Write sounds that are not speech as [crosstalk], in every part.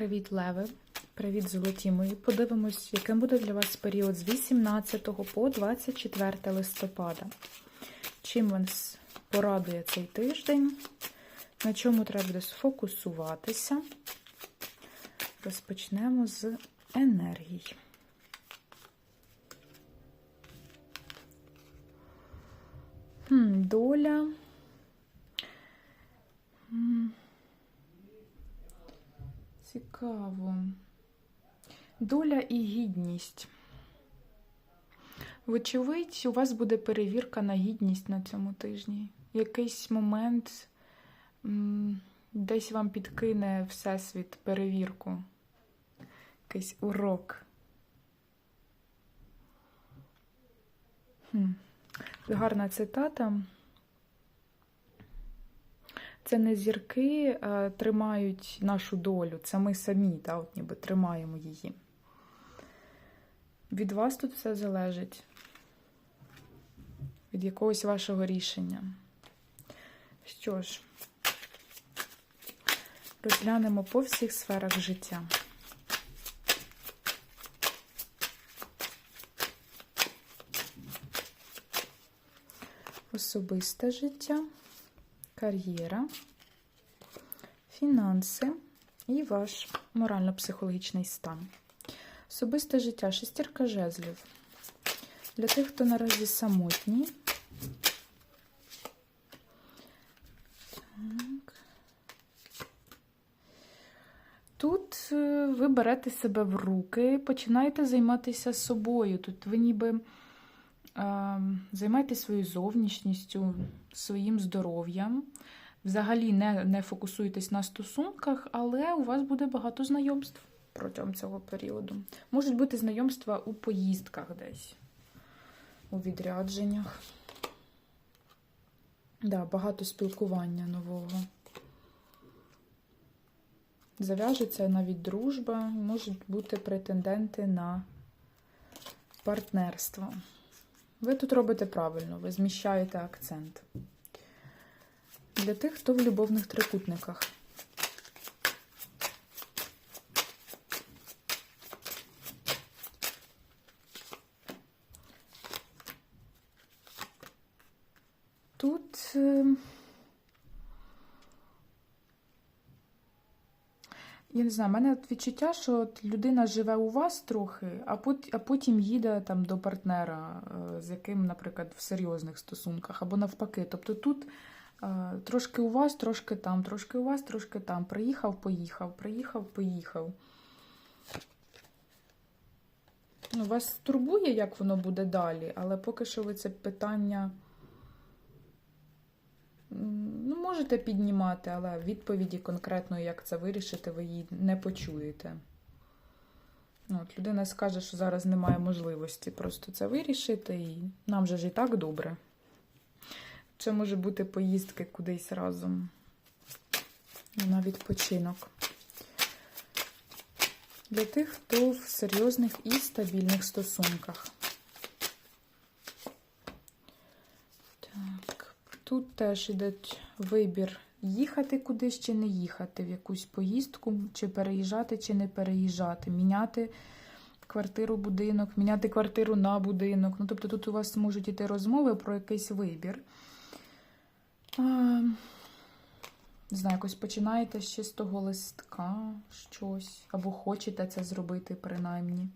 Привіт, Леви! Привіт, золоті мої! Подивимось, яким буде для вас період з 18 по 24 листопада. Чим вас порадує цей тиждень? На чому треба буде сфокусуватися? Розпочнемо з енергій. Хм, доля. Цікаво. Доля і гідність. Вочевидь, у вас буде перевірка на гідність на цьому тижні. Якийсь момент десь вам підкине Всесвіт перевірку. Якийсь урок. Хм. Гарна цитата. Це не зірки а, тримають нашу долю, це ми самі, та, от ніби тримаємо її. Від вас тут все залежить, від якогось вашого рішення. Що ж, розглянемо по всіх сферах життя. Особисте життя кар'єра, фінанси і ваш морально-психологічний стан. Особисте життя, шестірка жезлів. Для тих, хто наразі самотній. Тут е, ви берете себе в руки, починаєте займатися собою. Тут ви ніби Займайтеся своєю зовнішністю, своїм здоров'ям. Взагалі не не фокусуйтесь на стосунках, але у вас буде багато знайомств протягом цього періоду. Можуть бути знайомства у поїздках десь, у відрядженнях. Да, Багато спілкування нового. Зав'яжеться навіть дружба, можуть бути претенденти на партнерство. Ви тут робите правильно, ви зміщаєте акцент. Для тих, хто в любовних трикутниках. Тут е, Я не знаю, в мене відчуття, що от людина живе у вас трохи, а потім, а потім їде там до партнера, е, з яким, наприклад, в серйозних стосунках, або навпаки. Тобто тут е, трошки у вас, трошки там, трошки у вас, трошки там. Приїхав, поїхав, приїхав, поїхав. Ну, Вас турбує, як воно буде далі, але поки що ви це питання. Можете піднімати, але відповіді конкретно, як це вирішити, ви її не почуєте. Ну, от Людина скаже, що зараз немає можливості просто це вирішити, і нам же ж і так добре. Це може бути поїздки кудись разом на відпочинок. Для тих, хто в серйозних і стабільних стосунках. Тут теж йде вибір, їхати кудись чи не їхати в якусь поїздку, чи переїжджати, чи не переїжджати, міняти квартиру, будинок, міняти квартиру на будинок. Ну, Тобто тут у вас можуть йти розмови про якийсь вибір. А, Не знаю, якось починаєте з чистого листка щось, або хочете це зробити, принаймні.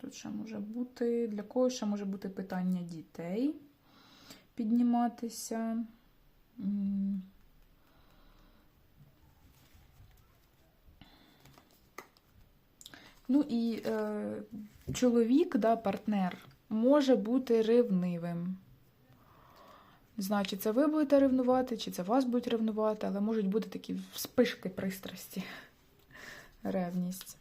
Тут ще може бути? Для кого ще може бути питання дітей підніматися? Ну і е, чоловік, да, партнер, може бути ревнивим. Не знаю, чи це ви будете ревнувати, чи це вас будуть ревнувати, але можуть бути такі вспишки пристрасті, ревність.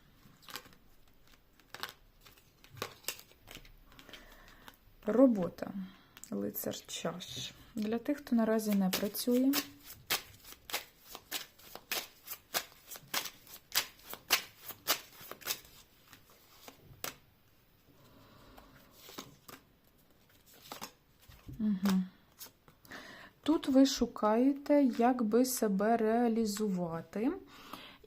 Робота. Лицар чаш. Для тих, хто наразі не працює. Угу. Тут ви шукаєте, як би себе реалізувати.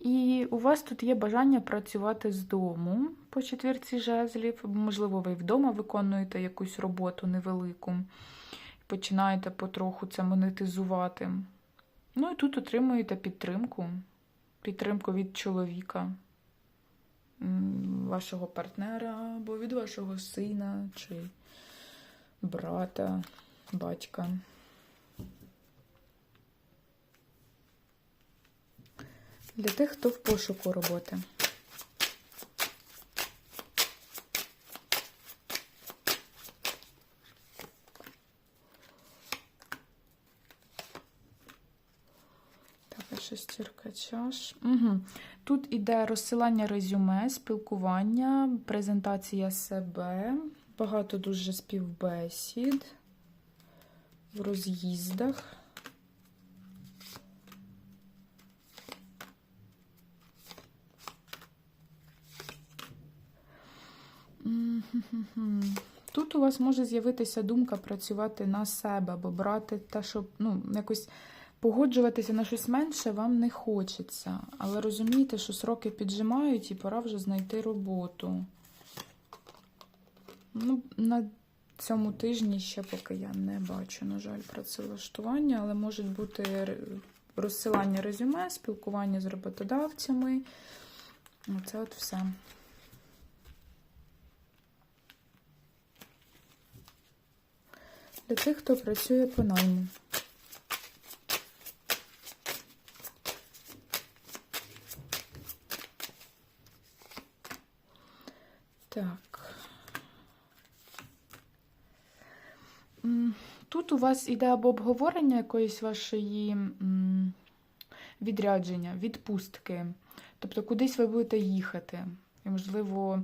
І у вас тут є бажання працювати з дому по четвірці жезлів. Можливо, ви вдома виконуєте якусь роботу невелику, починаєте потроху це монетизувати. Ну і тут отримуєте підтримку. Підтримку від чоловіка, вашого партнера, або від вашого сина чи брата, батька. Для тих, хто в пошуку роботи. Шестірка чаш. Угу. Тут іде розсилання резюме, спілкування, презентація себе, багато дуже співбесід в роз'їздах. [laughs] Тут у вас може з'явитися думка працювати на себе, або брати те, що ну, якось погоджуватися на щось менше вам не хочеться. Але розумієте, що сроки піджимають і пора вже знайти роботу. Ну, на цьому тижні ще поки я не бачу, на жаль, працевлаштування, але можуть бути розсилання резюме, спілкування з роботодавцями. Оце от все. Для тих, хто працює по найму. Так. Тут у вас іде або обговорення якоїсь вашої відрядження, відпустки. Тобто кудись ви будете їхати. І, можливо,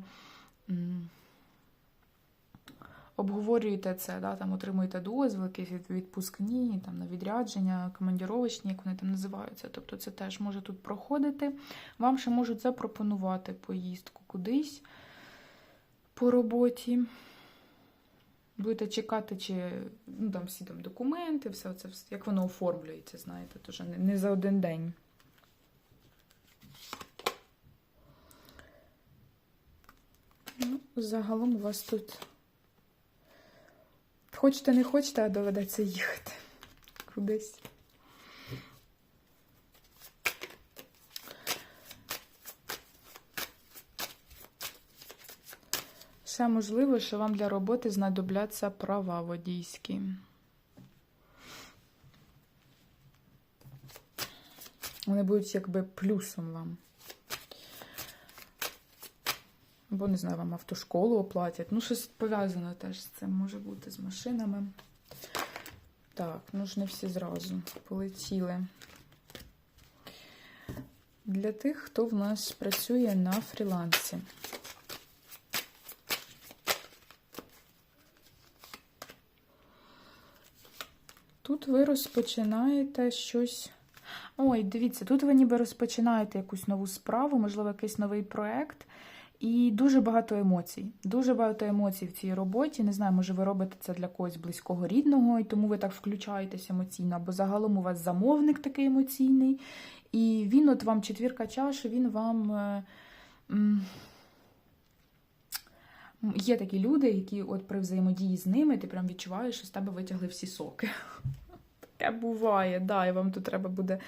обговорюєте це, да, там отримуєте дозвіл, якісь відпускні, там, на відрядження, командіровочні, як вони там називаються. Тобто це теж може тут проходити. Вам ще можуть запропонувати поїздку кудись по роботі. Будете чекати, чи ну, там всі там документи, все це, як воно оформлюється, знаєте, тож не, не за один день. Ну, загалом у вас тут Хочете, не хочете, а доведеться їхати кудись. Ще можливо, що вам для роботи знадобляться права водійські. Вони будуть якби плюсом вам. Або, не знаю, вам автошколу оплатять. Ну, щось пов'язане теж з цим може бути з машинами. Так, ну ж не всі зразу полетіли. Для тих, хто в нас працює на фрілансі. Тут ви розпочинаєте щось. Ой, дивіться, тут ви ніби розпочинаєте якусь нову справу, можливо, якийсь новий проєкт. І дуже багато емоцій. Дуже багато емоцій в цій роботі. Не знаю, може ви робите це для когось близького рідного, і тому ви так включаєтесь емоційно, або загалом у вас замовник такий емоційний. І він, от вам четвірка чаш, він вам. е, Є такі люди, які от при взаємодії з ними ти прям відчуваєш, що з тебе витягли всі соки. [laughs] Таке буває, да, і вам тут треба буде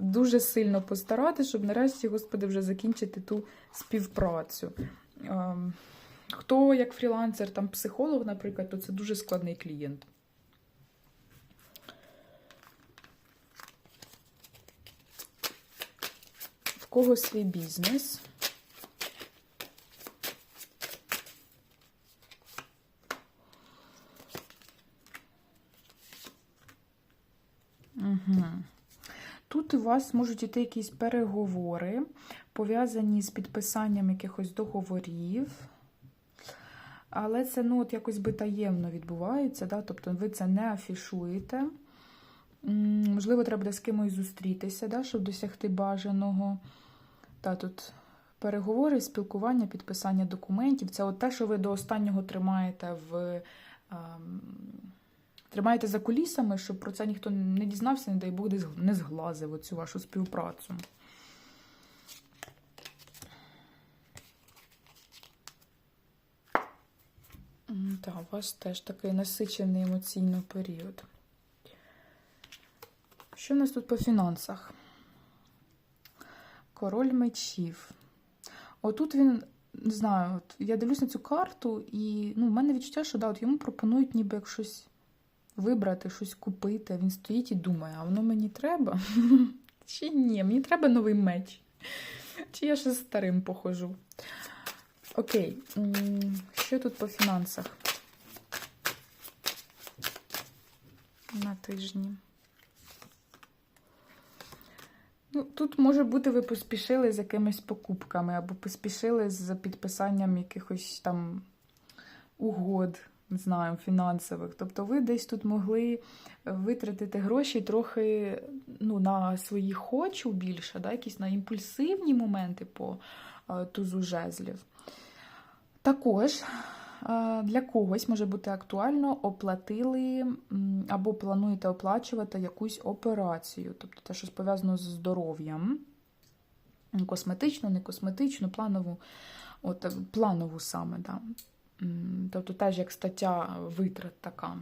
дуже сильно постаратися, щоб нарешті, Господи, вже закінчити ту співпрацю. Ем, Хто як фрілансер, там психолог, наприклад, то це дуже складний клієнт. В кого свій бізнес? Угу. Тут у вас можуть іти якісь переговори, пов'язані з підписанням якихось договорів. Але це ну, от якось би таємно відбувається, да? тобто ви це не афішуєте. Можливо, треба буде з кимось зустрітися, да? щоб досягти бажаного. Та, тут переговори, спілкування, підписання документів. Це от те, що ви до останнього тримаєте в, ем, Тримаєте за кулісами, щоб про це ніхто не дізнався, не дай Бог десь не зглазив оцю вашу співпрацю. Так, у вас теж такий насичений емоційно період. Що в нас тут по фінансах? Король мечів. Отут він, не знаю, от я дивлюсь на цю карту, і ну, в мене відчуття, що да, от йому пропонують ніби як щось вибрати, щось купити. Він стоїть і думає, а воно мені треба? [laughs] Чи ні? Мені треба новий меч. Чи я ще старим похожу? Окей, що тут по фінансах? На тижні. Ну, тут може бути, ви поспішили з якимись покупками, або поспішили з підписанням якихось там угод, не знаю, фінансових. Тобто ви десь тут могли витратити гроші трохи ну, на свої хочу більше, да, якісь на імпульсивні моменти по е, тузу жезлів. Також е, для когось може бути актуально оплатили або плануєте оплачувати якусь операцію, тобто те, щось пов'язано з здоров'ям. Косметичну, не косметичну, планову, от, планову саме, да. Тобто теж як стаття витрат така.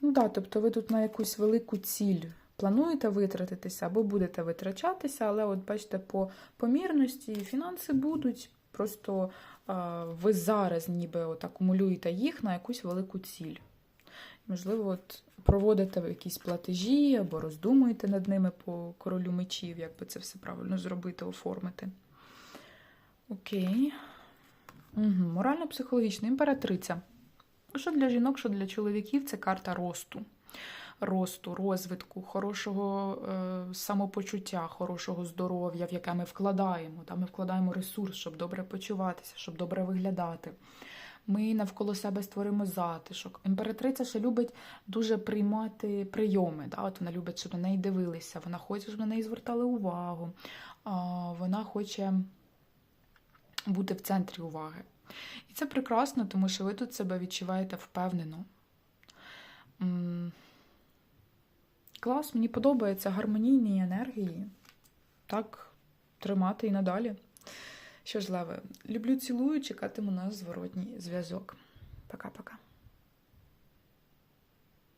Ну так, тобто ви тут на якусь велику ціль плануєте витратитися або будете витрачатися, але от бачите, по помірності фінанси будуть, просто а, ви зараз ніби от акумулюєте їх на якусь велику ціль. Можливо, от проводите якісь платежі або роздумуєте над ними по королю мечів, як би це все правильно зробити, оформити. Окей. Угу. Морально-психологічна імператриця. Що для жінок, що для чоловіків це карта росту. Росту, розвитку, хорошого е, самопочуття, хорошого здоров'я, в яке ми вкладаємо. Та ми вкладаємо ресурс, щоб добре почуватися, щоб добре виглядати. Ми навколо себе створимо затишок. Імператриця ще любить дуже приймати прийоми. Да? От вона любить, щоб на неї дивилися, вона хоче, щоб на неї звертали увагу. Вона хоче бути в центрі уваги. І це прекрасно, тому що ви тут себе відчуваєте впевнено. Клас, мені подобаються гармонійні енергії. Так, тримати і надалі. Що ж, Леве, люблю, цілую, чекатиму на зворотній зв'язок. Пока-пока.